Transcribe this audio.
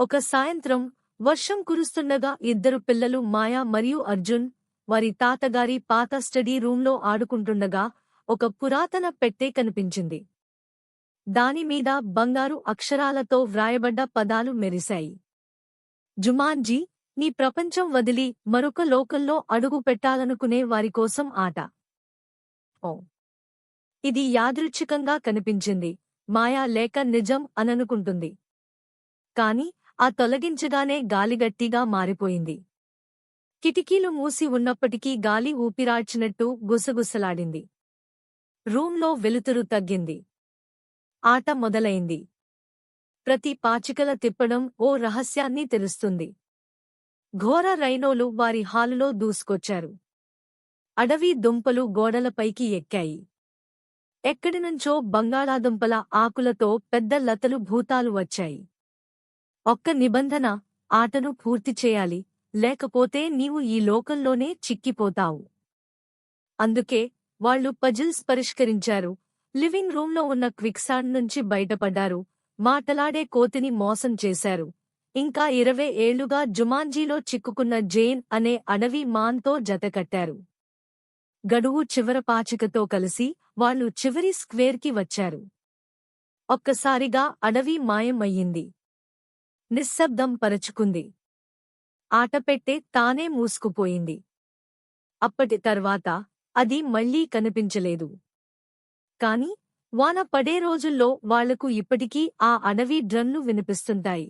ఒక సాయంత్రం వర్షం కురుస్తుండగా ఇద్దరు పిల్లలు మాయా మరియు అర్జున్ వారి తాతగారి పాత స్టడీ రూంలో ఆడుకుంటుండగా ఒక పురాతన పెట్టె కనిపించింది. దానిమీద బంగారు అక్షరాలతో వ్రాయబడ్డ పదాలు మెరిశాయి. జుమాన్జీ నీ ప్రపంచం వదిలి మరొక లోకల్లో అడుగు పెట్టాలనుకునే వారికోసం ఆట. ఓ. ఇది యాదృచ్ఛికంగా కనిపించింది. మాయా లేక నిజం అననుకుంటుంది. కాని ఆ తొలగించగానే గాలిగట్టిగా మారిపోయింది. కిటికీలు మూసి ఉన్నప్పటికీ గాలి ఊపిరాడ్చినట్టు గుసగుసలాడింది. రూంలో వెలుతురు తగ్గింది. ఆట మొదలైంది. ప్రతి పాచికల తిప్పడం ఓ రహస్యాన్ని తెలుస్తుంది. ఘోర రైనోలు వారి హాలులో దూసుకొచ్చారు. అడవి దుంపలు గోడలపైకి ఎక్కాయి. ఎక్కడినుంచో బంగాళాదుంపల ఆకులతో పెద్ద లతలు భూతాలు వచ్చాయి. ఒక్క నిబంధన ఆటను పూర్తి చేయాలి. లేకపోతే నీవు ఈ లోకంలోనే చిక్కిపోతావు. అందుకే వాళ్ళు పజిల్స్ పరిష్కరించారు. లివింగ్ రూంలో ఉన్న క్విక్సాండ్ నుంచి బయటపడ్డారు. మాటలాడే కోతిని మోసం చేశారు. ఇంకా ఇరవై ఏళ్ళుగా జుమాంజీలో చిక్కుకున్న జేన్ అనే అడవి మాన్తో జతకట్టారు గడువు చివర పాచికతో కలిసి వాళ్ళు చివరి స్క్వేర్కి వచ్చారు. ఒక్కసారిగా అడవి మాయమయ్యింది. నిశ్శబ్దం పరచుకుంది. ఆటపెట్టే తానే మూసుకుపోయింది. అప్పటి తర్వాత అది మళ్ళీ కనిపించలేదు. కాని వాన పడే రోజుల్లో వాళ్ళకు ఇప్పటికీ ఆ అడవి డ్రన్ను వినిపిస్తుంటాయి.